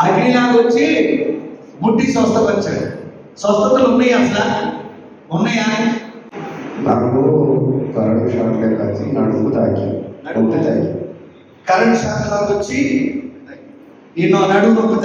అగ్నిలాగా వచ్చి ముట్టి స్వస్థపరిచాడు. స్వస్థతలు ఉన్నాయి అసలు? ఉన్నాయా? నాకు కరెంట్ షాక్ వచ్చి నడుము తాకి నొప్పి తాకి. కరెంట్ శాఖలోకి వచ్చి నిన్ను నడుము నొప్పి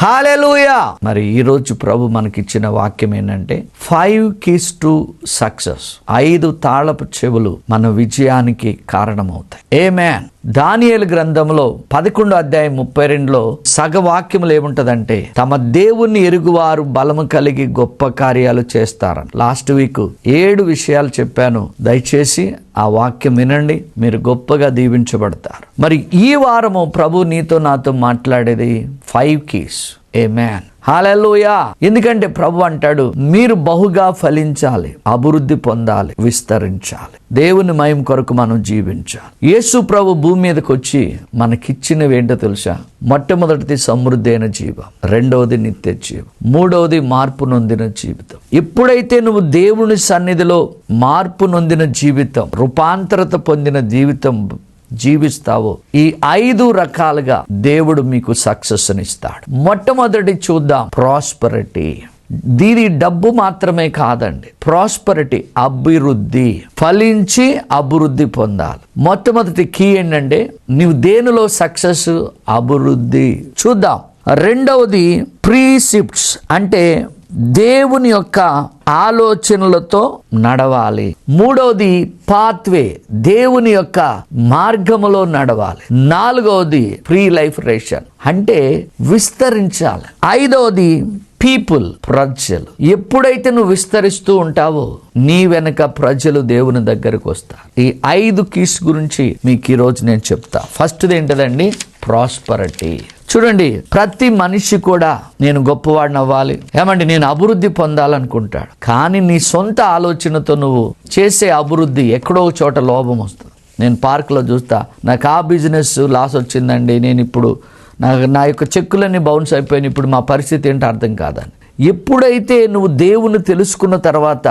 హాలెలుయా. మరి ఈరోజు ప్రభు మనకిచ్చిన వాక్యం ఏంటంటే ఫైవ్ కీస్ టు సక్సెస్ ఐదు తాళపు చెవులు మన విజయానికి కారణమవుతాయి. ఏ మ్యాన్ దానియేలు గ్రంథంలో పదకొండు అధ్యాయం ముప్పై రెండులో సగ వాక్యములు ఏముంటదంటే తమ దేవుణ్ణి ఎరుగువారు బలము కలిగి గొప్ప కార్యాలు చేస్తారని. లాస్ట్ వీక్ ఏడు విషయాలు చెప్పాను. దయచేసి ఆ వాక్యం వినండి. మీరు గొప్పగా దీవించబడతారు. మరి ఈ వారము ప్రభు నీతో నాతో మాట్లాడేది ఫైవ్ కీస్ ఏ మ్యాన్ హాలూయా ఎందుకంటే ప్రభు అంటాడు మీరు బహుగా ఫలించాలి అభివృద్ధి పొందాలి విస్తరించాలి. దేవుని మయం కొరకు మనం జీవించాలి. యేసు ప్రభు భూమి మీదకి వచ్చి మనకిచ్చినవి ఏంటో తెలుసా? మొట్టమొదటిది సమృద్ధి అయిన జీవం రెండవది నిత్య జీవం మూడవది మార్పు నొందిన జీవితం. ఎప్పుడైతే నువ్వు దేవుని సన్నిధిలో మార్పు నొందిన జీవితం రూపాంతరత పొందిన జీవితం జీవిస్తావో? ఈ ఐదు రకాలుగా దేవుడు మీకు సక్సెస్ ఇస్తాడు మొట్టమొదటి చూద్దాం. ప్రాస్పరిటీ దీని డబ్బు మాత్రమే కాదండి. ప్రాస్పరిటీ అభివృద్ధి. ఫలించి అభివృద్ధి పొందాలి. మొట్టమొదటి కీ ఏంటంటే నీవు దేనిలో సక్సెస్? అభివృద్ధి. చూద్దాం. రెండవది ప్రీసిప్ట్స్ అంటే దేవుని యొక్క ఆలోచనలతో నడవాలి. మూడవది పాత్వే దేవుని యొక్క మార్గములో నడవాలి. నాలుగవది ఫ్రీ లైఫ్ రేషన్ అంటే విస్తరించాలి. ఐదవది పీపుల్ ప్రజలు. ఎప్పుడైతే నువ్వు విస్తరిస్తూ ఉంటావో నీ వెనక ప్రజలు దేవుని దగ్గరకు వస్తారు. ఈ ఐదు కీస్ గురించి మీకు ఈరోజు నేను చెప్తా. ఫస్ట్ది ఏంటదండి? ప్రాస్పరిటీ చూడండి ప్రతి మనిషి కూడా నేను గొప్పవాడిని అవ్వాలి. ఏమండి నేను అభివృద్ధి పొందాలనుకుంటాడు. కానీ నీ సొంత ఆలోచనతో నువ్వు చేసే అభివృద్ధి ఎక్కడో ఒక చోట లోపం వస్తుంది. నేను పార్క్లో చూస్తా నాకు ఆ బిజినెస్ లాస్ వచ్చిందండి నేను ఇప్పుడు నాకు నా యొక్క చెక్కులన్నీ బౌన్స్ అయిపోయినాయి ఇప్పుడు మా పరిస్థితి ఏంటో అర్థం కాదని. ఎప్పుడైతే నువ్వు దేవుని తెలుసుకున్న తర్వాత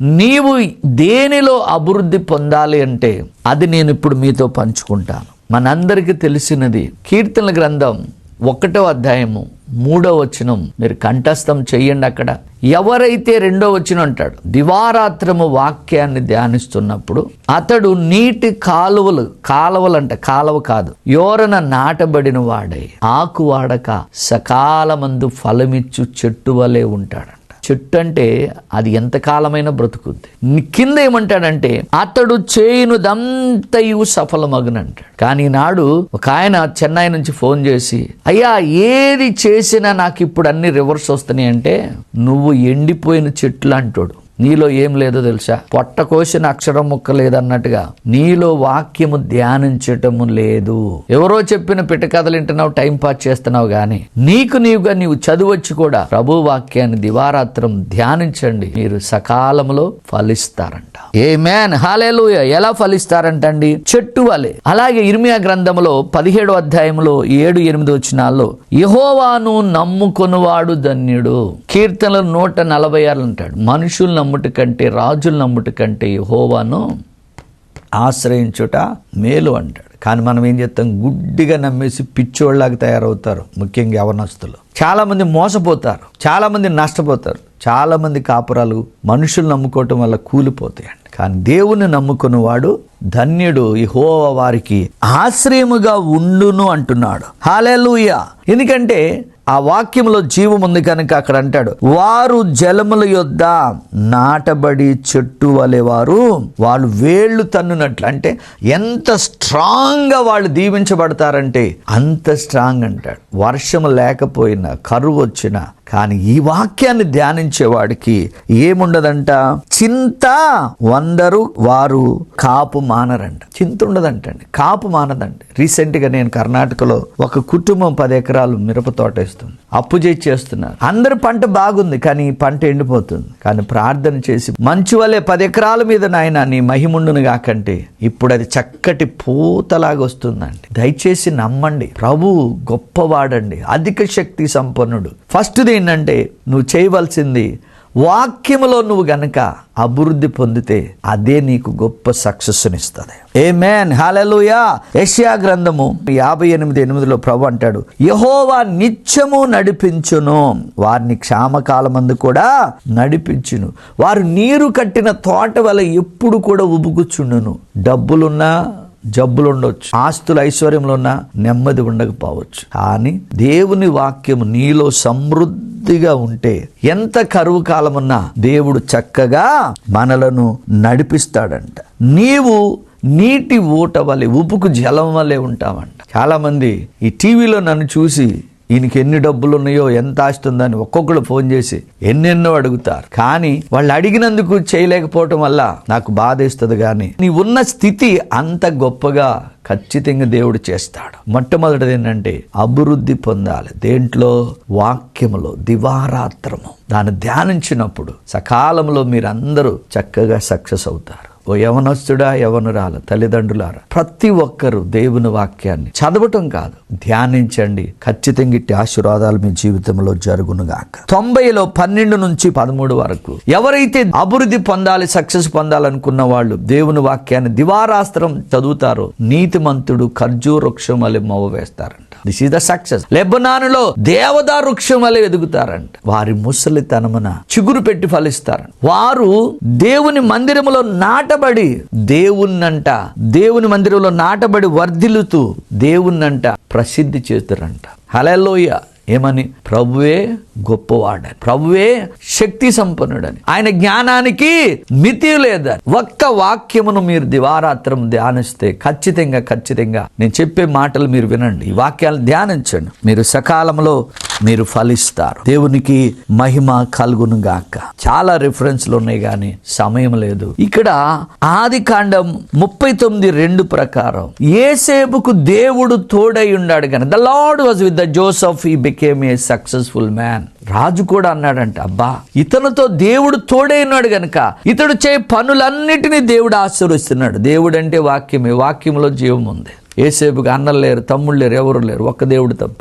నీవు దేనిలో అభివృద్ధి పొందాలి అంటే అది నేను ఇప్పుడు మీతో పంచుకుంటాను. మనందరికీ తెలిసినది కీర్తనల గ్రంథం ఒకటో అధ్యాయము మూడో వచనం. మీరు కంఠస్థం చెయ్యండి అక్కడ. ఎవరైతే రెండో వచనం అంటాడు దివారాత్రము వాక్యాన్ని ధ్యానిస్తున్నప్పుడు అతడు నీటి కాలువలు కాలువలు అంట కాలువ కాదు యోరన నాటబడిన వాడై. ఆకు వాడక సకాలమందు ఫలమిచ్చు చెట్టు వలె ఉంటాడు. చెట్టు అంటే అది ఎంతకాలమైనా బ్రతుకుద్ది. కింద ఏమంటాడంటే అతడు చేయునుదంతయు సఫలమగునంటాడు. కానీ నాడు ఒక ఆయన చెన్నై నుంచి ఫోన్ చేసి అయ్యా ఏది చేసినా నాకు ఇప్పుడు అన్ని రివర్స్ వస్తున్నాయి అంటే నువ్వు ఎండిపోయిన చెట్లు అంటాడు నీలో ఏం లేదో తెలుసా? పొట్ట కోసిన అక్షరం ముక్క లేదన్నట్టుగా నీలో వాక్యము ధ్యానించటము లేదు. ఎవరో చెప్పిన పిటకథలు వింటున్నావు టైం పాస్ చేస్తున్నావు కానీ నీకు నీవుగా నీవు చదువచ్చు కూడా ప్రభు వాక్యాన్ని దివారాత్రం ధ్యానించండి. మీరు సకాలంలో ఫలిస్తారంట. ఏ మ్యాన్ హాలేలుయ ఎలా ఫలిస్తారంటండి? చెట్టు వలె. అలాగే ఇర్మియా గ్రంథంలో పదిహేడు అధ్యాయంలో ఏడు ఎనిమిది వచ్చినాల్లో యహోవాను నమ్ముకొనువాడు ధన్యుడు. కీర్తనలు నూట నలభై ఆరు అంటాడు మనుషులు నమ్ముట కంటే రాజులు నమ్ముటి కంటే హోవాను ఆశ్రయించుట మేలు అంటాడు. కానీ మనం ఏం చేస్తాం? గుడ్డిగా నమ్మేసి పిచ్చోళ్ళలాగా తయారవుతారు ముఖ్యంగా యవనస్తులు. చాలామంది మోసపోతారు చాలామంది నష్టపోతారు చాలామంది కాపురాలు మనుషులు నమ్ముకోవటం వల్ల కూలిపోతాయండి కానీ దేవుని నమ్ముకున్నవాడు ధన్యుడు యెహోవా వారికి ఆశ్రయముగా ఉండును అంటున్నాడు. హాలేలుయా ఎందుకంటే ఆ వాక్యంలో జీవం ఉంది కనుక అక్కడ అంటాడు వారు జలముల యొద్ద నాటబడి చెట్టు వలె వారు వాళ్ళు వేళ్ళు తన్నునట్లు. అంటే ఎంత స్ట్రాంగ్గా వాళ్ళు దీవించబడతారంటే అంత స్ట్రాంగ్ అంటాడు. వర్షం లేకపోయినా కరువు వచ్చినా కానీ ఈ వాక్యాన్ని ధ్యానించేవాడికి ఏముండదంట? చింత వందరు వారు కాపు మానరంట చింత ఉండదంటండి. కాపు మానదండి. రీసెంట్గా నేను కర్ణాటకలో ఒక కుటుంబం పది ఎకరాలు మిరప తోట వేస్తుంది. అప్పు చేసి చేస్తున్నారు. అందరి పంట బాగుంది కానీ పంట ఎండిపోతుంది. కానీ ప్రార్థన చేసి మంచి వలె పది ఎకరాల మీద నాయన నీ మహిముండును కాకంటే ఇప్పుడు అది చక్కటి పూతలాగా వస్తుందండి. దయచేసి నమ్మండి. ప్రభు గొప్పవాడండి. అధిక శక్తి సంపన్నుడు. ఫస్ట్ది ఏంటంటే నువ్వు చేయవలసింది వాక్యములో నువ్వు గనక అభివృద్ధి పొందితే అదే నీకు గొప్ప సక్సెస్ ఇస్తుంది ఏ మ్యాన్ హాలూయా యష్యా గ్రంథము యాభై ఎనిమిది ఎనిమిదిలో ప్రభు అంటాడు యహోవా నిత్యము నడిపించును. వారిని క్షామకాలమందు కూడా నడిపించును. వారు నీరు కట్టిన తోట వల్ల ఎప్పుడు కూడా ఉబుకుచుండును. డబ్బులున్నా జబ్బులు ఉండొచ్చు ఆస్తులు ఐశ్వర్యంలో ఉన్న నెమ్మది ఉండకపోవచ్చు. కానీ దేవుని వాక్యం నీలో సమృద్ధిగా ఉంటే ఎంత కరువు కాలమున్నా దేవుడు చక్కగా మనలను నడిపిస్తాడంట. నీవు నీటి ఊట వలె ఉపుకు జలం వలె ఉంటామంట చాలా మంది ఈ టీవీలో నన్ను చూసి ఈయనకి ఎన్ని డబ్బులు ఉన్నాయో ఎంత ఆస్తుందని ఒక్కొక్కరు ఫోన్ చేసి ఎన్నెన్నో అడుగుతారు. కానీ వాళ్ళు అడిగినందుకు చేయలేకపోవటం వల్ల నాకు బాధేస్తుంది కానీ నీ ఉన్న స్థితి అంత గొప్పగా ఖచ్చితంగా దేవుడు చేస్తాడు. మొట్టమొదటిది ఏంటంటే అభివృద్ధి పొందాలి. దేంట్లో? వాక్యములో దివారాత్రము. దాన్ని ధ్యానించినప్పుడు సకాలంలో మీరందరూ చక్కగా సక్సెస్ అవుతారు. ఓ యవనస్తుడా యవనురాల తల్లిదండ్రులారా ప్రతి ఒక్కరూ దేవుని వాక్యాన్ని చదవటం కాదు ధ్యానించండి. ఖచ్చితంగా ఇట్టి ఆశీర్వాదాలు మీ జీవితంలో జరుగునుగాక. తొంభైలో పన్నెండు నుంచి పదమూడు వరకు ఎవరైతే అభివృద్ధి పొందాలి సక్సెస్ పొందాలనుకున్న వాళ్ళు దేవుని వాక్యాన్ని దివారాస్త్రం చదువుతారో నీతిమంతుడు ఖర్జూర వృక్షం వలె మొవ వేస్తారంట. దిస్ ఈస్ ద సక్సెస్ లెబనానులో దేవదా వృక్షం వలె ఎదుగుతారంట. వారి ముసలితనమున చిగురు పెట్టి ఫలిస్తారంట. వారు దేవుని మందిరములో నాటబడి దేవుణ్ణంట. దేవుని మందిరంలో నాటబడి వర్ధిల్లుతూ దేవుణ్ణంట. ప్రసిద్ధి చేతురంట. హలలోయ ఏమని? ప్రభువే గొప్పవాడని. ప్రభువే శక్తి సంపన్నుడని. ఆయన జ్ఞానానికి మితి లేదని. ఒక్క వాక్యమును మీరు దివారాత్రం ధ్యానిస్తే ఖచ్చితంగా ఖచ్చితంగా నేను చెప్పే మాటలు మీరు వినండి. ఈ వాక్యాలు ధ్యానించండి. మీరు సకాలంలో మీరు ఫలిస్తారు. దేవునికి మహిమ కలుగును గాక. చాలా రిఫరెన్స్లు ఉన్నాయి కానీ సమయం లేదు. ఇక్కడ ఆది కాండం ముప్పై తొమ్మిది రెండు ప్రకారం. ఏసేపుకు దేవుడు తోడై ఉన్నాడు కానీ the lord was with the Joseph he became a successful man రాజు కూడా అన్నాడంట అబ్బా ఇతనితో దేవుడు తోడైనాడు గనక ఇతడు చే పనులన్నిటినీ దేవుడు ఆశీర్వస్తున్నాడు దేవుడు అంటే వాక్యమే వాక్యంలో జీవం ఉంది. ఏసేపుకి అన్నలు లేరు తమ్ముళ్ళు లేరు ఎవరు లేరు ఒక్క దేవుడు తప్ప.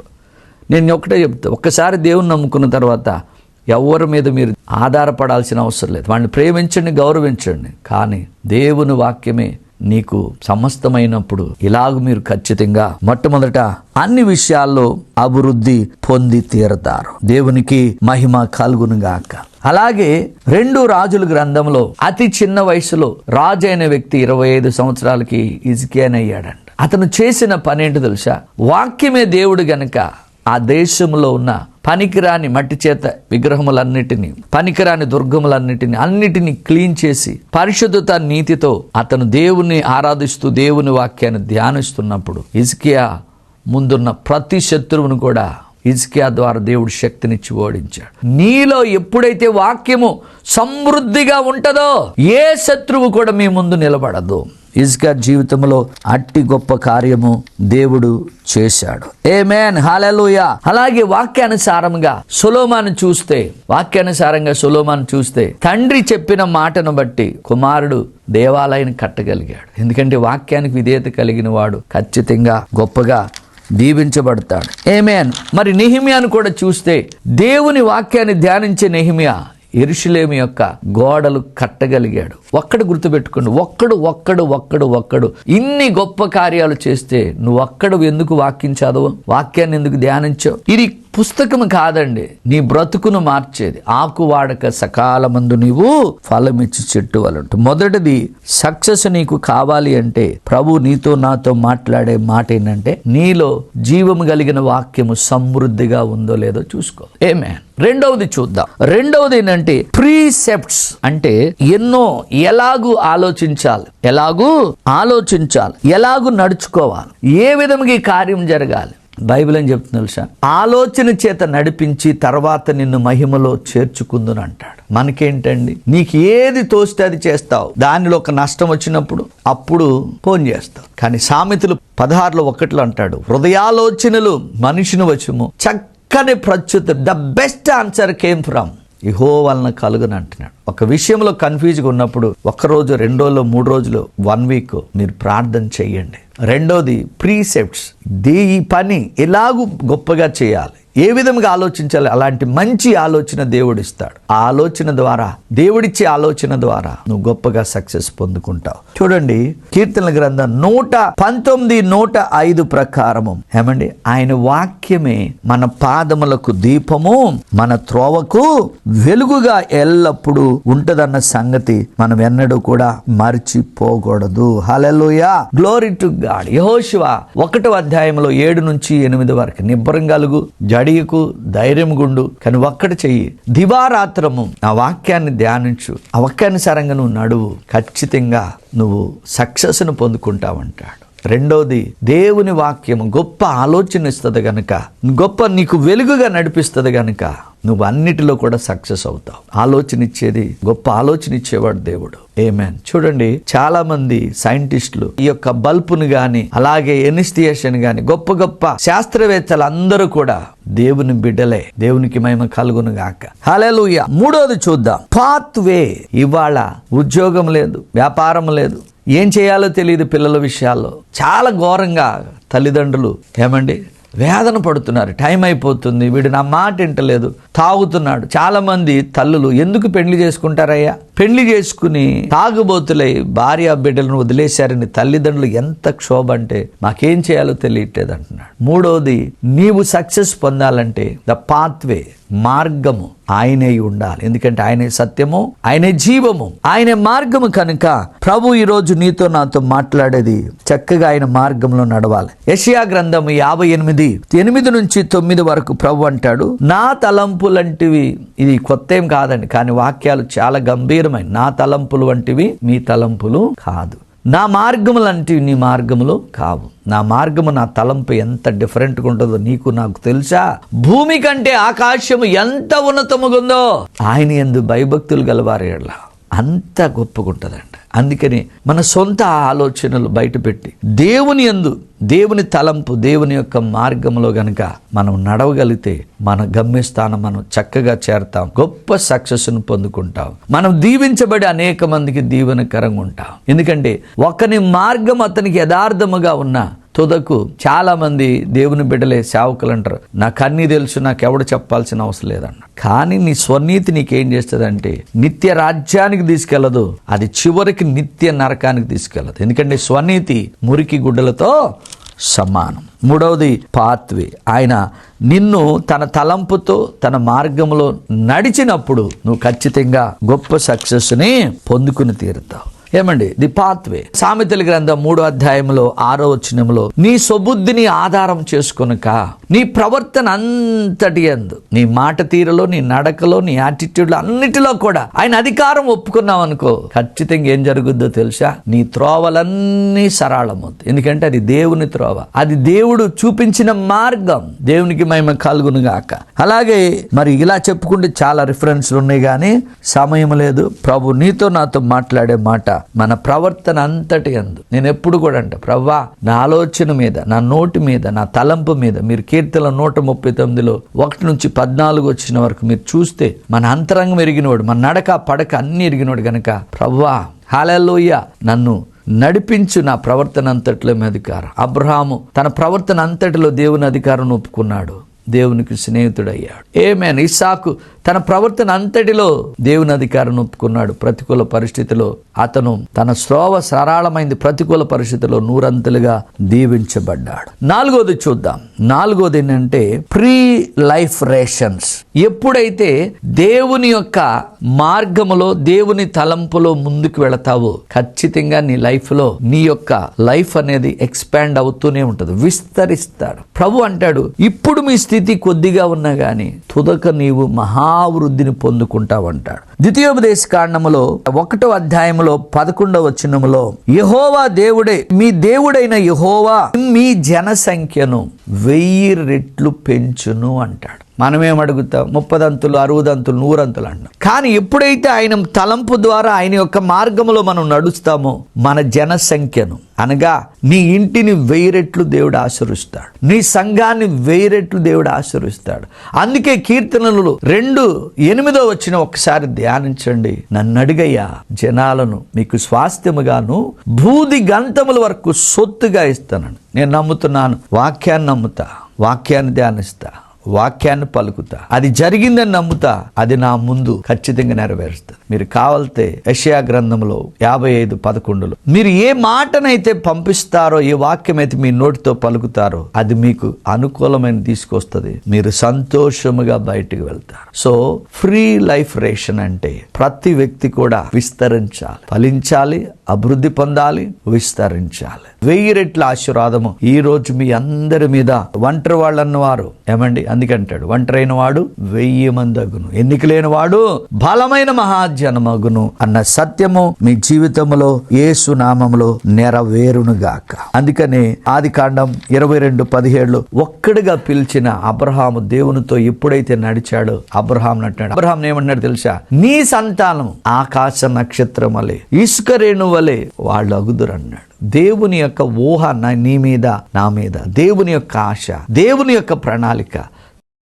నేను ఒకటే చెప్తా ఒక్కసారి దేవుని నమ్ముకున్న తర్వాత ఎవరి మీద మీరు ఆధారపడాల్సిన అవసరం లేదు. వాడిని ప్రేమించండి గౌరవించండి. కానీ దేవుని వాక్యమే నీకు సమస్తమైనప్పుడు ఇలాగ మీరు ఖచ్చితంగా మొట్టమొదట అన్ని విషయాల్లో అభివృద్ధి పొంది తీరతారు. దేవునికి మహిమ కలుగునుగాక అలాగే రెండు రాజుల గ్రంథంలో అతి చిన్న వయసులో రాజు అయిన వ్యక్తి ఇరవై ఐదు సంవత్సరాలకి ఇజికేనయ్యాడంట అతను చేసిన పనేంటి తెలుసా? వాక్యమే దేవుడు గనక ఆ దేశంలో ఉన్న పనికిరాని మట్టి చేత విగ్రహములన్నిటినీ పనికిరాని దుర్గములన్నిటిని అన్నిటినీ క్లీన్ చేసి పరిశుద్ధత నీతితో అతను దేవుని ఆరాధిస్తూ దేవుని వాక్యాన్ని ధ్యానిస్తున్నప్పుడు ఇజ్కియా ముందున్న ప్రతి శత్రువును కూడా ఇజ్కియా ద్వారా దేవుడు శక్తినిచ్చి ఓడించాడు. నీలో ఎప్పుడైతే వాక్యము సమృద్ధిగా ఉంటుందో ఏ శత్రువు కూడా మీ ముందు నిలబడదు. ఇజ్కా జీవితంలో అట్టి గొప్ప కార్యము దేవుడు చేశాడు. ఏ మేన్ హాలూయ అలాగే వాక్యానుసారంగా సులోమాను చూస్తే వాక్యానుసారంగా సులోమాను చూస్తే తండ్రి చెప్పిన మాటను బట్టి కుమారుడు దేవాలయాన్ని కట్టగలిగాడు. ఎందుకంటే వాక్యానికి విధేయత కలిగిన వాడు ఖచ్చితంగా గొప్పగా దీవించబడతాడు. ఏమేన్ మరి నెహిమియాను కూడా చూస్తే దేవుని వాక్యాన్ని ధ్యానించే నెహిమియా ఎరుషులేమి యొక్క గోడలు కట్టగలిగాడు. ఒక్కడు గుర్తుపెట్టుకోండి. ఒక్కడు ఒక్కడు ఒక్కడు ఒక్కడు. ఇన్ని గొప్ప కార్యాలు చేస్తే నువ్వు ఒక్కడు ఎందుకు వాక్యం చదవు వాక్యాన్ని ఎందుకు ధ్యానించావు? ఇది పుస్తకం కాదండి. నీ బ్రతుకును మార్చేది. ఆకు వాడక సకాలమందు నీవు ఫలమిచ్చి చెట్టు వలంటు మొదటిది సక్సెస్ నీకు కావాలి అంటే ప్రభు నీతో నాతో మాట్లాడే మాట ఏంటంటే నీలో జీవము కలిగిన వాక్యము సమృద్ధిగా ఉందో లేదో చూసుకో. ఏమే రెండవది చూద్దాం. రెండవది ఏంటంటే ప్రీసెప్ట్స్ అంటే ఎన్నో ఎలాగూ ఆలోచించాలి. ఎలాగూ ఆలోచించాలి. ఎలాగూ నడుచుకోవాలి. ఏ విధంగా ఈ కార్యం జరగాలి. బైబిల్ అని చెప్తుంది తెలుసా? ఆలోచన చేత నడిపించి తర్వాత నిన్ను మహిమలో చేర్చుకుందును అంటాడు. మనకేంటండి? నీకు ఏది తోస్తే అది చేస్తావు. దానిలో ఒక నష్టం వచ్చినప్పుడు అప్పుడు ఫోన్ చేస్తావు. కానీ సామెతలు పదహారులో ఒకట్లు అంటాడు హృదయాలోచనలు మనిషిని వచ్చుము. చక్కని ప్రత్యుత్తరం. The best answer came from ఇహో వలన కలుగుని అంటున్నాడు. ఒక విషయంలో కన్ఫ్యూజ్గా ఉన్నప్పుడు ఒక రోజు రెండు రోజులు మూడు రోజులు వన్ వీక్ మీరు ప్రార్థన చేయండి. రెండోది ప్రీసెప్ట్స్ దీ ఈ పని ఎలాగూ గొప్పగా చేయాలి. ఏ విధంగా ఆలోచించాలి? అలాంటి మంచి ఆలోచన దేవుడు ఇస్తాడు ఆ ఆలోచన ద్వారా దేవుడిచ్చే ఆలోచన ద్వారా నువ్వు గొప్పగా సక్సెస్ పొందుకుంటావు. చూడండి కీర్తన గ్రంథం నూట పంతొమ్మిది నూట ఐదు ప్రకారము. ఏమండి? ఆయన వాక్యమే మన పాదములకు దీపము మన త్రోవకు వెలుగుగా ఎల్లప్పుడూ ఉంటదన్న సంగతి మనం ఎన్నడూ కూడా మర్చిపోకూడదు. హలెలుయా గ్లోరీ టు గాడ్ యహోశివ ఒకటో అధ్యాయంలో ఏడు నుంచి ఎనిమిది వరకు నిబ్బరం కలుగు. అడిగకు ధైర్యం గుండు. కానీ ఒక్కటి చెయ్యి. దివారాత్రము ఆ వాక్యాన్ని ధ్యానించు. ఆ వాక్యానుసారంగా నువ్వు నడువు. ఖచ్చితంగా నువ్వు సక్సెస్ను పొందుకుంటావంటాడు. రెండోది దేవుని వాక్యం గొప్ప ఆలోచన ఇస్తుంది గనక గొప్ప నీకు వెలుగుగా నడిపిస్తుంది కనుక నువ్వు అన్నిటిలో కూడా సక్సెస్ అవుతావు. ఆలోచన ఇచ్చేది గొప్ప ఆలోచన ఇచ్చేవాడు దేవుడు. ఏమేన్ చూడండి చాలా మంది సైంటిస్టులు ఈ యొక్క బల్బును గాని అలాగే ఎనిస్టియేషన్ గాని గొప్ప గొప్ప శాస్త్రవేత్తలు అందరూ కూడా దేవుని బిడ్డలే దేవునికి మహిమ కలుగును గాక. హల్లెలూయా మూడోది చూద్దాం. పాత్ వే ఇవాళ ఉద్యోగం లేదు వ్యాపారం లేదు ఏం చేయాలో తెలియదు పిల్లల విషయాల్లో. చాలా ఘోరంగా తల్లిదండ్రులు ఏమండి? వేదన పడుతున్నారు. టైం అయిపోతుంది. వీడు నా మాట వింటలేదు. తాగుతున్నాడు. చాలామంది తల్లులు ఎందుకు పెళ్ళి చేసుకుంటారయ్యా? పెళ్ళి చేసుకుని తాగుబోతులై భార్య బిడ్డలను వదిలేశారని తల్లిదండ్రులు ఎంత క్షోభ అంటే మాకేం చేయాలో తెలియట్లేదు అంటున్నాడు. మూడోది నీవు సక్సెస్ పొందాలంటే ద పాత్వే మార్గము. ఆయనే ఉండాలి. ఎందుకంటే ఆయనే సత్యము ఆయనే జీవము ఆయనే మార్గము కనుక ప్రభు ఈరోజు నీతో నాతో మాట్లాడేది చక్కగా ఆయన మార్గంలో నడవాలి. యషియా గ్రంథము యాభై ఎనిమిది ఎనిమిది నుంచి తొమ్మిది వరకు ప్రభు అంటాడు నా తలంపులంటివి ఇది కొత్త ఏం కాదండి కానీ వాక్యాలు చాలా గంభీరమైన నా తలంపులు వంటివి మీ తలంపులు కాదు. నా మార్గములంటివి నీ మార్గములు కావు. నా మార్గము నా తలంపు ఎంత డిఫరెంట్గా ఉంటుందో నీకు నాకు తెలుసా? భూమి కంటే ఆకాశము ఎంత ఉన్నతముగుందో ఆయన ఎందు భయభక్తులు గలవారేళ్ళ అంత గొప్పగుంటుందండి అందుకని మన సొంత ఆలోచనలు బయటపెట్టి దేవుని యందు దేవుని తలంపు దేవుని యొక్క మార్గంలో గనక మనం నడవగలిగితే మన గమ్యస్థానం మనం చక్కగా చేరతాం గొప్ప సక్సెస్ను పొందుకుంటాం. మనం దీవించబడి అనేక మందికి దీవెనకరంగా ఉంటాం. ఎందుకంటే ఒకని మార్గం అతనికి యథార్థముగా ఉన్నా తుదకు చాలామంది దేవుని బిడ్డలే సేవకులు అంటారు. నాకు అన్నీ తెలుసు నాకు ఎవడు చెప్పాల్సిన అవసరం లేదన్న. కానీ నీ స్వనీతి నీకేం చేస్తుందంటే నిత్య రాజ్యానికి తీసుకెళ్ళదు అది చివరికి నిత్య నరకానికి తీసుకెళ్ళదు. ఎందుకంటే స్వనీతి మురికి గుడ్డలతో సమానం. మూడవది పాత్వే. ఆయన నిన్ను తన తలంపుతో తన మార్గంలో నడిచినప్పుడు నువ్వు ఖచ్చితంగా గొప్ప సక్సెస్ని పొందుకుని తీరుతావు. ఏమండి? ది పాత్వే సామెతల గ్రంథం మూడో అధ్యాయంలో ఆరో వచనంలో నీ సొబుద్ధిని ఆధారం చేసుకునక నీ ప్రవర్తన అంతటి ఎందు నీ మాట తీరులో నీ నడకలో నీ యాటిట్యూడ్లో అన్నిటిలో కూడా ఆయన అధికారం ఒప్పుకున్నావు అనుకో ఖచ్చితంగా ఏం జరుగుద్దో తెలుసా? నీ త్రోవలన్నీ సరళమవుతాయి. ఎందుకంటే అది దేవుని త్రోవ. అది దేవుడు చూపించిన మార్గం దేవునికి మహిమ కలుగునుగాక అలాగే మరి ఇలా చెప్పుకుంటే చాలా రిఫరెన్స్లు ఉన్నాయి కానీ సమయం లేదు. ప్రభు నీతో నాతో మాట్లాడే మాట మన ప్రవర్తన అంతటి అందు. నేను ఎప్పుడు కూడా అంట ప్రవ్వా నా ఆలోచన మీద నా నోటి మీద నా తలంపు మీద మీరు కీర్తన నూట ముప్పై తొమ్మిదిలో ఒకటి నుంచి పద్నాలుగు వచ్చిన వరకు మీరు చూస్తే మన అంతరంగం ఎరిగినోడు మన నడక పడక అన్ని ఎరిగినోడు గనక ప్రవ్వా హాలలోయ నన్ను నడిపించు నా ప్రవర్తన అంతటిలో మీ అధికారం. అబ్రహాము తన ప్రవర్తన అంతటిలో దేవుని అధికారం ఒప్పుకున్నాడు దేవునికి స్నేహితుడయ్యాడు. ఏమేన్? ఇస్సాకు తన ప్రవర్తన అంతటిలో దేవుని అధికారం ఒప్పుకున్నాడు. ప్రతికూల పరిస్థితిలో అతను తన శ్రోవ సరళమైంది. ప్రతికూల పరిస్థితిలో నూరంతలుగా దీవించబడ్డాడు. నాలుగోది చూద్దాం. నాలుగోది ఏంటంటే ప్రీ లైఫ్ రేషన్స్. ఎప్పుడైతే దేవుని యొక్క మార్గములో దేవుని తలంపులో ముందుకు వెళతావో ఖచ్చితంగా నీ లైఫ్లో నీ యొక్క లైఫ్ అనేది ఎక్స్పాండ్ అవుతూనే ఉంటుంది. విస్తరిస్తాడు. ప్రభు అంటాడు ఇప్పుడు మీ స్థితి కొద్దిగా ఉన్నా కానీ తుదక నీవు మహావృద్ధిని పొందుకుంటావంటాడు. ద్వితీయోపదేశ కాండములో ఒకటో అధ్యాయములో పదకొండవ వచనములో యహోవా దేవుడే మీ దేవుడైన యహోవా మీ జనసంఖ్యను వెయ్యి రెట్లు పెంచును అంటాడు. మనమేం అడుగుతాం? ముప్పదంతులు అరవదంతులు నూరంతులు అంటాం కానీ ఎప్పుడైతే ఆయన తలంపు ద్వారా ఆయన యొక్క మార్గంలో మనం నడుస్తామో మన జనసంఖ్యను అనగా నీ ఇంటిని వేరెట్లు దేవుడు ఆశీర్విస్తాడు నీ సంఘాన్ని వేయిరెట్లు దేవుడు ఆశీర్విస్తాడు అందుకే కీర్తనలు రెండు ఎనిమిదో వచ్చిన ఒకసారి ధ్యానించండి. నన్ను అడిగయ్యా జనాలను మీకు స్వాస్థ్యముగాను భూది గంతముల వరకు సొత్తుగా ఇస్తానని. నేను నమ్ముతున్నాను వాక్యాన్ని నమ్ముతా వాక్యాన్ని ధ్యానిస్తా. వాక్యాన్ని పలుకుతా. అది జరిగిందని నమ్ముతా అది నా ముందు ఖచ్చితంగా నెరవేరుస్తుంది. మీరు కావాలితే యషయా గ్రంథంలో యాభై ఐదు పదకొండులో మీరు ఏ మాటనైతే పంపిస్తారో ఏ వాక్యం అయితే మీ నోటితో పలుకుతారో అది మీకు అనుకూలమైన తీసుకొస్తుంది. మీరు సంతోషముగా బయటికి వెళ్తారు. సో ఫ్రీ లైఫ్ రేషన్ అంటే ప్రతి వ్యక్తి కూడా విస్తరించాలి ఫలించాలి అభివృద్ధి పొందాలి విస్తరించాలి. వెయ్యి రెట్ల ఆశీర్వాదము ఈ రోజు మీ అందరి మీద. ఒంటరి వాళ్ళన్న వారు. ఏమండి? అందుకంటాడు ఒంటరైన వాడు వెయ్యి మంది అగును ఎన్నిక లేని వాడు బలమైన మహాజనమగును అన్న సత్యము మీ జీవితంలో యేసు నామములో నెరవేరును గాక అందుకనే ఆది కాండం ఇరవై రెండు పదిహేడులో ఒక్కడిగా పిలిచిన అబ్రహాము దేవునితో ఎప్పుడైతే నడిచాడో అబ్రహాం అంటాడు. అబ్రహాం ఏమన్నాడు తెలుసా? నీ సంతానం ఆకాశ నక్షత్రం అలే ఇసుక రేణువ వలె వాళ్ళు అగుదురు అన్నాడు దేవుని యొక్క ఊహ నా- నీ మీద నా మీద. దేవుని యొక్క ఆశ దేవుని యొక్క ప్రణాళిక.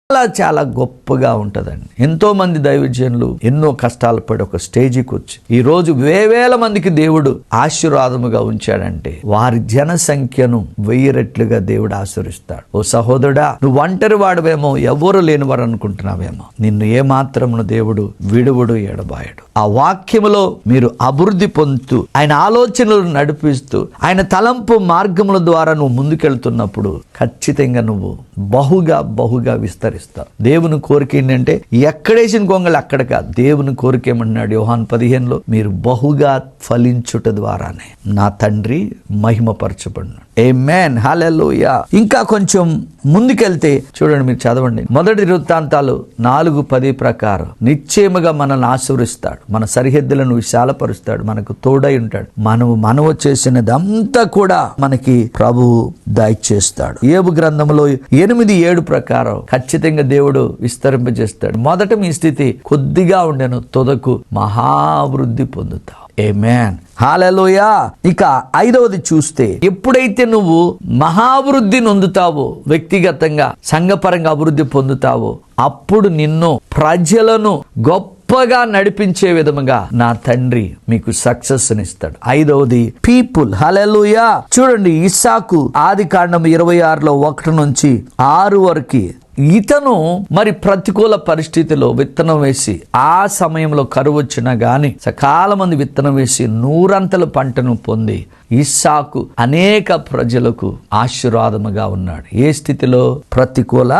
చాలా చాలా గొప్పగా ఉంటుందండి. ఎంతో మంది దైవజనులు ఎన్నో కష్టాలు పడి ఒక స్టేజికి వచ్చి ఈ రోజు వేవేల మందికి దేవుడు ఆశీర్వాదముగా ఉంచాడంటే వారి జనసంఖ్యను వెయ్యి రెట్లుగా దేవుడు ఆశీర్విస్తాడు ఓ సహోదరుడా నువ్వు ఒంటరి వాడవేమో ఎవరు లేనివారు అనుకుంటున్నావేమో నిన్ను ఏ మాత్రమును దేవుడు విడువుడు ఎడబాయడు ఆ వాక్యములో మీరు అభివృద్ధి పొందుతూ ఆయన ఆలోచనలు నడిపిస్తూ ఆయన తలంపు మార్గముల ద్వారా నువ్వు ముందుకెళ్తున్నప్పుడు ఖచ్చితంగా నువ్వు బహుగా బహుగా విస్తరిస్తారు దేవుని కోరిక ఏంటంటే ఎక్కడేసిన గొంగళి అక్కడ కాదు. దేవుని కోరిక ఏమంటున్నాడు యోహాన్ పదిహేనులో? మీరు బహుగా ఫలించుట ద్వారానే నా తండ్రి మహిమపరచబడినాడు ఏ మ్యాన్ హాలెల్లోయా ఇంకా కొంచెం ముందుకెళ్తే చూడండి మీరు చదవండి. మొదటి వృత్తాంతాలు నాలుగు పది ప్రకారం. నిశ్చయముగా మనల్ని ఆశీర్విస్తాడు మన సరిహద్దులను విశాలపరుస్తాడు. మనకు తోడై ఉంటాడు. మనము మనవ చేసినదంతా కూడా మనకి ప్రభువు దయచేస్తాడు. ఏబు గ్రంథంలో ఎనిమిది ఏడు ప్రకారం ఖచ్చితంగా దేవుడు విస్తరింపజేస్తాడు. మొదట మీ స్థితి కొద్దిగా ఉండెను తుదకు మహావృద్ధి పొందుతావు. ఏ మ్యాన్ హాలలోయా ఇక ఐదవది చూస్తే ఎప్పుడైతే నువ్వు మహావృద్ధి నొందుతావో వ్యక్తిగతంగా సంఘపరంగా అభివృద్ధి పొందుతావో అప్పుడు నిన్ను ప్రజలను గొప్ప గొప్పగా నడిపించే విధముగా నా తండ్రి మీకు సక్సెస్ ఇస్తాడు. ఐదవది పీపుల్ హలెలుయా చూడండి ఇస్సాకు ఆది కాండం ఇరవై ఆరులో ఒకటి నుంచి ఆరు వరకు ఇతను మరి ప్రతికూల పరిస్థితిలో విత్తనం వేసి ఆ సమయంలో కరువు వచ్చినా గాని సకాలమంది విత్తనం వేసి నూరంతల పంటను పొంది ఇస్సాకు అనేక ప్రజలకు ఆశీర్వాదముగా ఉన్నాడు. ఏ స్థితిలో? ప్రతికూల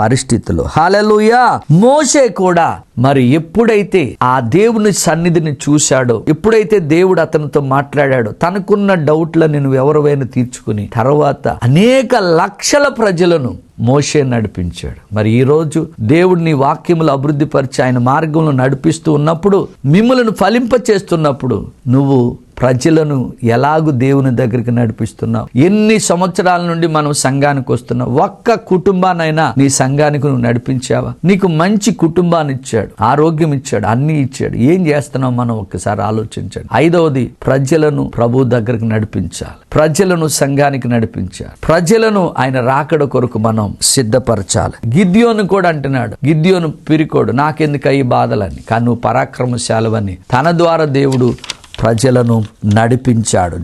పరిస్థితిలో. హాలెలుయా మోసే కూడా మరి ఎప్పుడైతే ఆ దేవుని సన్నిధిని చూశాడో ఎప్పుడైతే దేవుడు అతనితో మాట్లాడాడో తనకున్న డౌట్లను నువ్వు ఎవరివైనా తీర్చుకుని తర్వాత అనేక లక్షల ప్రజలను మోషే నడిపించాడు. మరి ఈరోజు దేవుడు దేవుడిని వాక్యములు అభివృద్ధిపరిచి ఆయన మార్గంలో నడిపిస్తూ ఉన్నప్పుడు మిమ్మలను ఫలింప చేస్తున్నప్పుడు నువ్వు ప్రజలను ఎలాగు దేవుని దగ్గరికి నడిపిస్తున్నావు? ఎన్ని సంవత్సరాల నుండి మనం సంఘానికి వస్తున్నావు? ఒక్క కుటుంబానైనా నీ సంఘానికి నువ్వు నడిపించావా? నీకు మంచి కుటుంబాన్ని ఇచ్చాడు ఆరోగ్యం ఇచ్చాడు అన్ని ఇచ్చాడు. ఏం చేస్తున్నావు మనం ఒక్కసారి ఆలోచించండి. ఐదవది ప్రజలను ప్రభు దగ్గరికి నడిపించాలి. ప్రజలను సంఘానికి నడిపించాలి. ప్రజలను ఆయన రాకడ కొరకు మనం సిద్ధపరచాలి. గిద్యోను కూడా అంటున్నాడు. గిద్యోను పిరికోడు నాకెందుకు అయ్యి బాధలని? కానీ నువ్వు పరాక్రమశాలవని. తన ద్వారా దేవుడు ప్రజలను నడిపించాడు.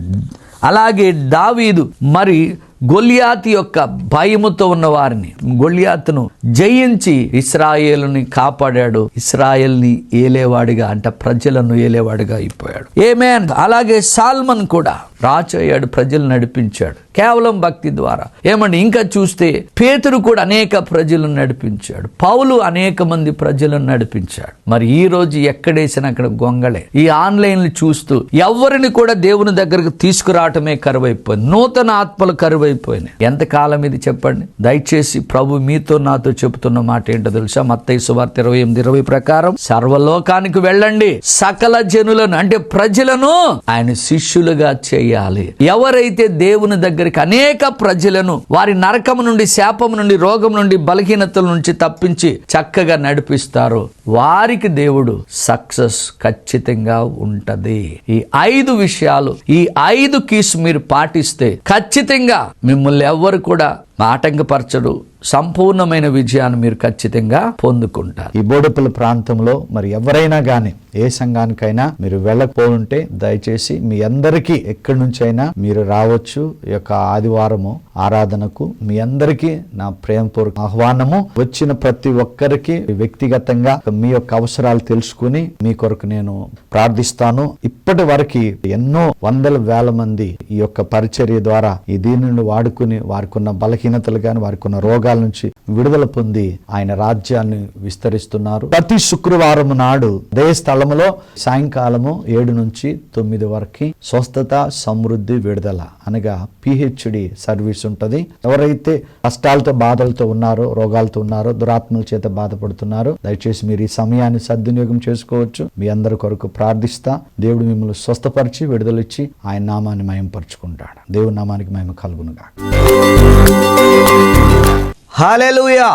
అలాగే దావీదు మరి గొల్యాతు యొక్క భయముతో ఉన్న వారిని గొల్యాతును జయించి ఇస్రాయేల్ని కాపాడాడు. ఇస్రాయేల్ని ఏలేవాడిగా అంటే ప్రజలను ఏలేవాడిగా అయిపోయాడు. ఏమేన్? అలాగే సాల్మన్ కూడా రాచయ్యాడు ప్రజలు నడిపించాడు. కేవలం భక్తి ద్వారా. ఏమండి? ఇంకా చూస్తే పేతురు కూడా అనేక ప్రజలను నడిపించాడు. పౌలు అనేక మంది ప్రజలను నడిపించాడు. మరి ఈ రోజు ఎక్కడేసినా అక్కడ గొంగళే ఈ ఆన్లైన్లు చూస్తూ ఎవరిని కూడా దేవుని దగ్గరకు తీసుకురావటమే కరువైపోయింది. నూతన ఆత్మలు కరువైపోయినాయి ఎంతకాలం ఇది చెప్పండి? దయచేసి ప్రభు మీతో నాతో చెబుతున్న మాట ఏంటో తెలుసా? మత్తయి సువార్త ఇరవై ఎనిమిది ఇరవై ప్రకారం సర్వలోకానికి వెళ్ళండి సకల జనులను అంటే ప్రజలను ఆయన శిష్యులుగా చేయాలి. ఎవరైతే దేవుని దగ్గరికి అనేక ప్రజలను వారి నరకము నుండి శాపము నుండి రోగం నుండి బలహీనతల నుంచి తప్పించి చక్కగా నడిపిస్తారో వారికి దేవుడు సక్సెస్ ఖచ్చితంగా ఉంటది. ఈ ఐదు విషయాలు ఈ ఐదు కీస్ మీరు పాటిస్తే ఖచ్చితంగా మిమ్మల్ని ఎవ్వరు కూడా ఆటంకపరచడు. సంపూర్ణమైన విజయాన్ని మీరు ఖచ్చితంగా పొందుకుంటారు. ఈ బోడుపల్లి ప్రాంతంలో మరి ఎవరైనా కానీ ఏ సంఘానికైనా మీరు వెళ్ళకపోతుంటే దయచేసి మీ అందరికీ ఎక్కడి నుంచైనా మీరు రావచ్చు. ఈ యొక్క ఆదివారము ఆరాధనకు మీ అందరికీ నా ప్రేమపూర్వక ఆహ్వానము. వచ్చిన ప్రతి ఒక్కరికి వ్యక్తిగతంగా మీ యొక్క అవసరాలు తెలుసుకుని మీ కొరకు నేను ప్రార్థిస్తాను. ఇప్పటి వరకు ఎన్నో వందల వేల మంది ఈ యొక్క పరిచర్య ద్వారా ఈ దీనిని వాడుకుని వారికి ఉన్న బలహీనతలు కానీ వారికి ఉన్న రోగాల నుంచి విడుదల పొంది ఆయన రాజ్యాన్ని విస్తరిస్తున్నారు. ప్రతి శుక్రవారం నాడు అదే స్థలములో సాయంకాలము ఏడు నుంచి తొమ్మిది వరకు స్వస్థత సమృద్ధి విడుదల అనగా పిహెచ్డి సర్వీస్ ఉంటది. ఎవరైతే కష్టాలతో బాధలతో ఉన్నారో రోగాలతో ఉన్నారో దురాత్మల చేత బాధపడుతున్నారో దయచేసి మీరు ఈ సమయాన్ని సద్వినియోగం చేసుకోవచ్చు. మీ అందరి కొరకు ప్రార్థిస్తా. దేవుడు మిమ్మల్ని స్వస్థపరిచి విడుదలిచ్చి ఆయన నామాన్ని మయంపరుచుకుంటాడు. దేవుడి నామానికి మేము కలుగునుగా హాలెలుయా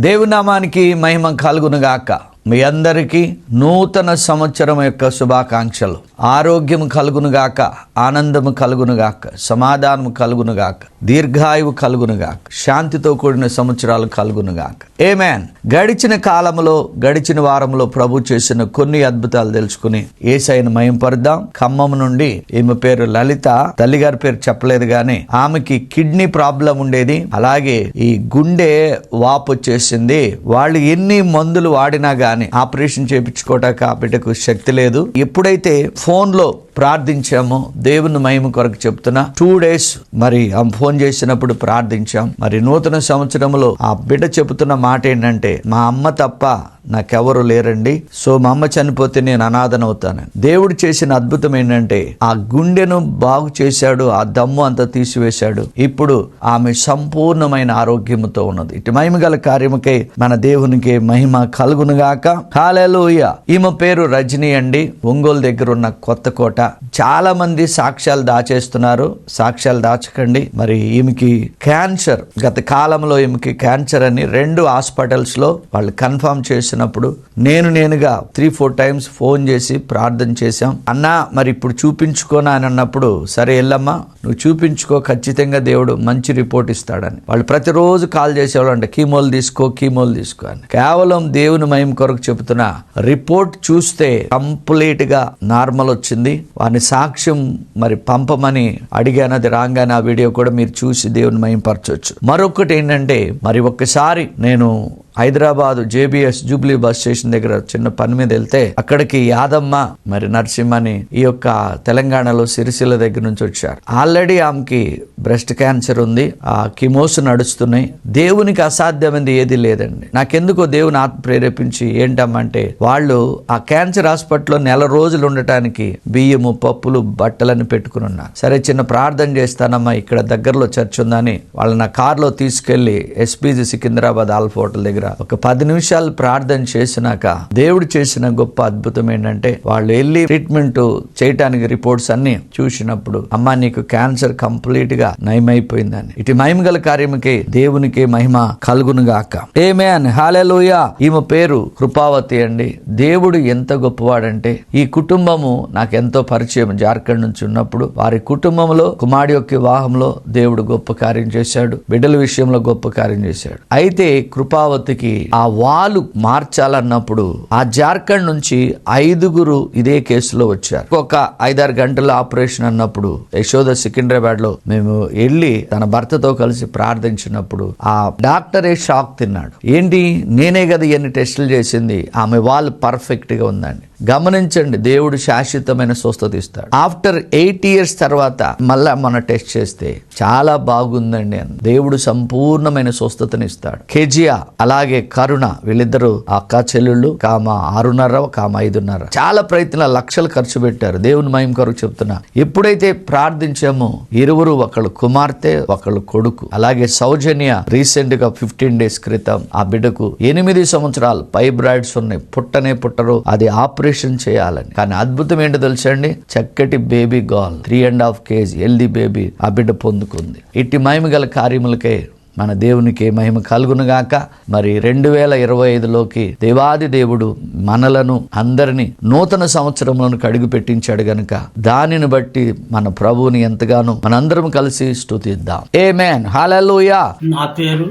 దేవునామానికి మహిమ కలుగునుగాక. మీ అందరికీ నూతన సంవత్సరం యొక్క శుభాకాంక్షలు. ఆరోగ్యం కలుగునుగాక ఆనందము కలుగునుగాక సమాధానము కలుగునుగాక దీర్ఘాయువు కలుగునుగాక శాంతితో కూడిన సంవత్సరాలు కలుగునుగాక ఏమేన్ గడిచిన కాలంలో గడిచిన వారంలో ప్రభు చేసిన కొన్ని అద్భుతాలు తెలుసుకుని ఏసైన మయం పరుద్దాం ఖమ్మం నుండి ఈమె పేరు లలిత తల్లిగారి పేరు చెప్పలేదు గాని ఆమెకి కిడ్నీ ప్రాబ్లం ఉండేది. అలాగే ఈ గుండె వాపు వచ్చేసింది. వాళ్ళు ఎన్ని మందులు వాడినా కానీ ఆపరేషన్ చేయించుకోవటానికి ఆ బిడ్డకు శక్తి లేదు. ఎప్పుడైతే ఫోన్లో ప్రార్థించామో ప్రార్థించాము దేవుని మహిమ కొరకు చెప్తున్నా టూ డేస్ మరి ఆమె ఫోన్ చేసినప్పుడు ప్రార్థించాం. మరి నూతన సంవత్సరంలో ఆ బిడ్డ చెబుతున్న మాట ఏంటంటే మా అమ్మ తప్ప నాకెవరు లేరండి? సో మా అమ్మ చనిపోతే నేను అనాథనవుతాను దేవుడు చేసిన అద్భుతం ఏంటంటే ఆ గుండెను బాగు చేశాడు ఆ దమ్ము అంతా తీసివేశాడు. ఇప్పుడు ఆమె సంపూర్ణమైన ఆరోగ్యముతో ఉన్నది. ఇటు మహిమ గల కార్యముకై మన దేవునికి మహిమ కలుగునుగాక. హాలూయ ఈమె పేరు రజనీ అండి. ఒంగోలు దగ్గర ఉన్న కొత్త కోట. చాలా మంది సాక్ష్యాలు దాచేస్తున్నారు. సాక్ష్యాలు దాచకండి. మరి ఈమెకి క్యాన్సర్. గత కాలంలో ఈమెకి క్యాన్సర్ అని రెండు హాస్పిటల్స్లో వాళ్ళు కన్ఫర్మ్ చేశారు. చేసినప్పుడు నేను నేనుగా త్రీ ఫోర్ టైమ్స్ ఫోన్ చేసి ప్రార్థన చేశాం. అన్నా మరి ఇప్పుడు చూపించుకోనా అని అన్నప్పుడు సరే వెళ్ళమ్మా నువ్వు చూపించుకో ఖచ్చితంగా దేవుడు మంచి రిపోర్ట్ ఇస్తాడని. వాళ్ళు ప్రతిరోజు కాల్ చేసేవాళ్ళు అంటే కీమోలు తీసుకో కీమోలు తీసుకో అని. కేవలం దేవుని మయం కొరకు చెబుతున్నా రిపోర్ట్ చూస్తే కంప్లీట్గా నార్మల్ వచ్చింది. వాని సాక్ష్యం మరి పంపమని అడిగాను అది రాగానే ఆ వీడియో కూడా మీరు చూసి దేవుని మయం పరచవచ్చు మరొకటి ఏంటంటే మరి ఒక్కసారి నేను Hyderabad JBS Jubilee bus station దగ్గర చిన్న పని మీద వెళ్తే అక్కడికి యాదమ్మ మరి నరసింహని ఈ యొక్క తెలంగాణలో సిరిసిల్ల దగ్గర నుంచి వచ్చారు. ఆల్రెడీ ఆమెకి బ్రెస్ట్ క్యాన్సర్ ఉంది ఆ కిమోస్ నడుస్తున్నాయి. దేవునికి అసాధ్యమైనది ఏది లేదండి. నాకెందుకో దేవుని ఆత్మ ప్రేరేపించి ఏంటమ్మంటే వాళ్ళు ఆ క్యాన్సర్ హాస్పిటల్లో నెల రోజులు ఉండటానికి బియ్యము పప్పులు బట్టలని పెట్టుకుని ఉన్నారు. సరే చిన్న ప్రార్థన చేస్తానమ్మా ఇక్కడ దగ్గరలో చర్చ్ ఉందని వాళ్ళని నా కార్లో తీసుకెళ్ళి ఎస్పీజీ సికింద్రాబాద్ ఆల్ఫ్ హోటల్ దగ్గర ఒక పది నిమిషాలు ప్రార్థన చేసినాక దేవుడు చేసిన గొప్ప అద్భుతం ఏంటంటే వాళ్ళు వెళ్ళి ట్రీట్మెంట్ చేయటానికి రిపోర్ట్స్ అన్ని చూసినప్పుడు అమ్మ నీకు క్యాన్సర్ కంప్లీట్గా నయమైపోయిందని. ఇటు మహిమ గల కార్యముకి దేవునికి మహిమ కలుగును గాక ఏమే అని. ఈమె పేరు కృపావతి అండి. దేవుడు ఎంత గొప్పవాడంటే ఈ కుటుంబము నాకు ఎంతో పరిచయం జార్ఖండ్ నుంచి ఉన్నప్పుడు వారి కుటుంబంలో కుమారి యొక్క వివాహంలో దేవుడు గొప్ప కార్యం చేశాడు బిడ్డల విషయంలో గొప్ప కార్యం చేశాడు. అయితే కృపావతి పరిస్థితికి ఆ వాలు మార్చాలన్నప్పుడు ఆ జార్ఖండ్ నుంచి ఐదుగురు ఇదే కేసులో వచ్చారు. ఒక ఐదారు గంటల ఆపరేషన్ అన్నప్పుడు యశోద సికింద్రాబాద్లో మేము వెళ్ళి తన భర్తతో కలిసి ప్రార్థించినప్పుడు ఆ డాక్టరే షాక్ తిన్నాడు. ఏంటి? నేనే కదా ఇవన్నీ టెస్టులు చేసింది. ఆమె వాల్ పర్ఫెక్ట్గా ఉందండి. గమనించండి దేవుడు శాశ్వతమైన స్వస్థత ఇస్తాడు. ఆఫ్టర్ ఎయిట్ ఇయర్స్ తర్వాత మళ్ళా మన టెస్ట్ చేస్తే చాలా బాగుందండి అని. దేవుడు సంపూర్ణమైన స్వస్థతని ఇస్తాడు. కెజియా అలాగే కరుణ వీళ్ళిద్దరు అక్క చెల్లెళ్ళు కామ ఆరున్నర కామ ఐదున్నర. చాలా ప్రయత్నాలు లక్షలు ఖర్చు పెట్టారు. దేవుని మయం కొరకు చెప్తున్నా. ఎప్పుడైతే ప్రార్థించామో ఇరువురు ఒకళ్ళు కుమార్తె ఒకళ్ళు కొడుకు. అలాగే సౌజన్య రీసెంట్గా ఫిఫ్టీన్ డేస్ క్రితం ఆ బిడ్డకు ఎనిమిది సంవత్సరాలు ఫైబ్రాయిడ్స్ ఉన్నాయి. పుట్టనే పుట్టరు. అది ఆపరేషన్ చేయాలని. కానీ అద్భుతం ఏంటో తెలుసండి చక్కటి baby girl three and half KG healthy baby ఆ బిడ్డ పొందుకుంది. ఇట్టి మహిమ గల కార్యములకే మన దేవునికి మహిమ కలుగునుగాక. మరి రెండు వేల ఇరవై ఐదులోకి దేవాది దేవుడు మనలను అందరినీ నూతన సంవత్సరంలోనికి కడుగు పెట్టించాడు గనుక దానిని బట్టి మన ప్రభువుని ఎంతగానో మనందరం కలిసి స్తుతిద్దాం. ఏ మ్యాన్ హాలూయా నా పేరు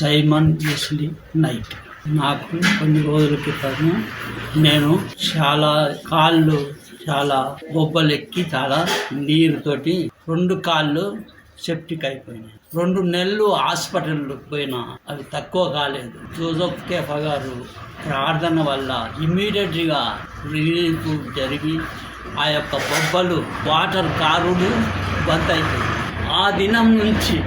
సైమన్ నైట్. నాకు కొన్ని రోజుల క్రితం నేను చాలా కాళ్ళు చాలా బొబ్బలెక్కి చాలా నీరుతోటి రెండు కాళ్ళు సెప్టిక్ అయిపోయినాయి. రెండు నెలలు హాస్పిటల్ పోయినా అవి తక్కువ కాలేదు. జోసఫ్ కేఫా గారు ప్రార్థన వల్ల ఇమ్మీడియట్గా రిలీఫ్ జరిగి ఆ యొక్క బొబ్బలు వాటర్ కారుడు బంద్ అయిపోయింది ఆ దినం నుంచి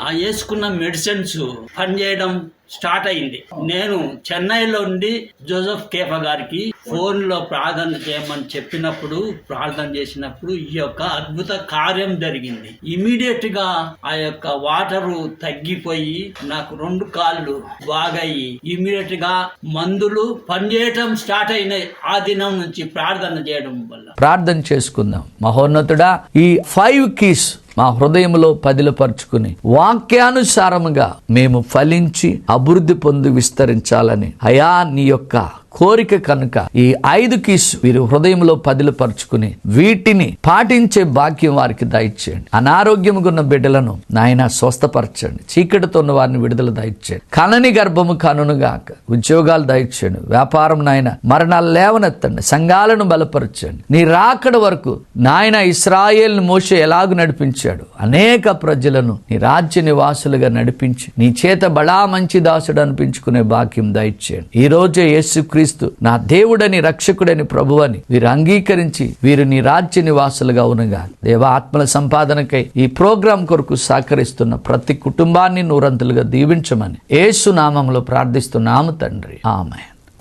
ఆ వేసుకున్న మెడిసిన్స్ పనిచేయడం స్టార్ట్ అయింది. నేను చెన్నైలో ఉండి జోసఫ్ కేఫ గారికి ఫోన్లో ప్రార్థన చేయమని చెప్పినప్పుడు ప్రార్థన చేసినప్పుడు ఈ యొక్క అద్భుత కార్యం జరిగింది. ఇమీడియట్గా ఆ యొక్క వాటరు తగ్గిపోయి నాకు రెండు కాళ్ళు బాగయ్యి ఇమీడియట్గా మందులు పనిచేయటం స్టార్ట్ అయినాయి. ఆ దినం నుంచి ప్రార్థన చేయడం వల్ల. ప్రార్థన చేసుకుందాం. మహోన్నతుడా ఈ ఫైవ్ కీస్ మా హృదయంలో పదిలపరుచుకుని వాక్యానుసారముగా మేము ఫలించి అభివృద్ధి పొంది విస్తరించాలని. అయా నీ యొక్క కోరిక కనుక ఈ ఐదు కీస్ వీరు హృదయంలో పదిలపరుచుకుని వీటిని పాటించే భాగ్యం వారికి దయచేయండి. అనారోగ్యముగా ఉన్న బిడ్డలను నాయన స్వస్థపరచండి. చీకటితో ఉన్న వారిని విడుదల దయచేయండి. కనని గర్భము కనునుగాక ఉద్యోగాలు దయచేయండి. వ్యాపారం నాయన మరణాలు లేవనెత్తండి. సంఘాలను బలపరచండి. నీ రాకడ వరకు నాయన ఇస్రాయేల్ని మోసే ఎలాగు నడిపించాడు? అనేక ప్రజలను నీ రాజ్య నివాసులుగా నడిపించి నీ చేత బడా మంచి దాసుడు అనిపించుకునే భాగ్యం దయచేయండి. ఈ రోజే క్రీస్తు నా దేవుడని రక్షకుడని ప్రభువని వీరు అంగీకరించి వీరు నీ రాజ్య నివాసులుగా ఉన్నగా. దేవ ఆత్మల సంపాదనకై ఈ ప్రోగ్రాం కొరకు సహకరిస్తున్న ప్రతి కుటుంబాన్ని నూరంతులుగా దీవించమని యేసు నామంలో ప్రార్థిస్తున్నాము తండ్రి. ఆమె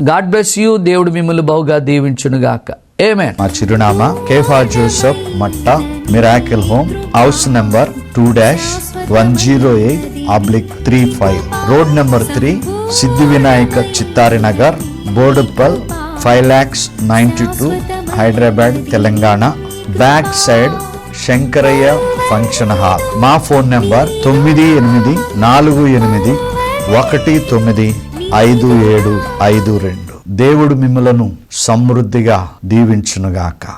గాడ్ బ్లెస్ యూ. దేవుడు మిమ్మల్ని బహుగా దీవించునుగాక. ఏమే మా చిరునామా Kepha Joseph Matta miracle home house number two dash one zero eight oblique three five. Road number three Siddhi Vinayaka Chittari Nagar Boduppal five lakhs ninety two Hyderabad Telangana. Back side Shankaraiah function hall. మా phone number తొమ్మిది ఎనిమిది నాలుగు ఎనిమిది ఒకటి తొమ్మిది ఐదు ఏడు ఐదు రెండు. దేవుడు మిమ్మలను సమృద్ధిగా దీవించునుగాక.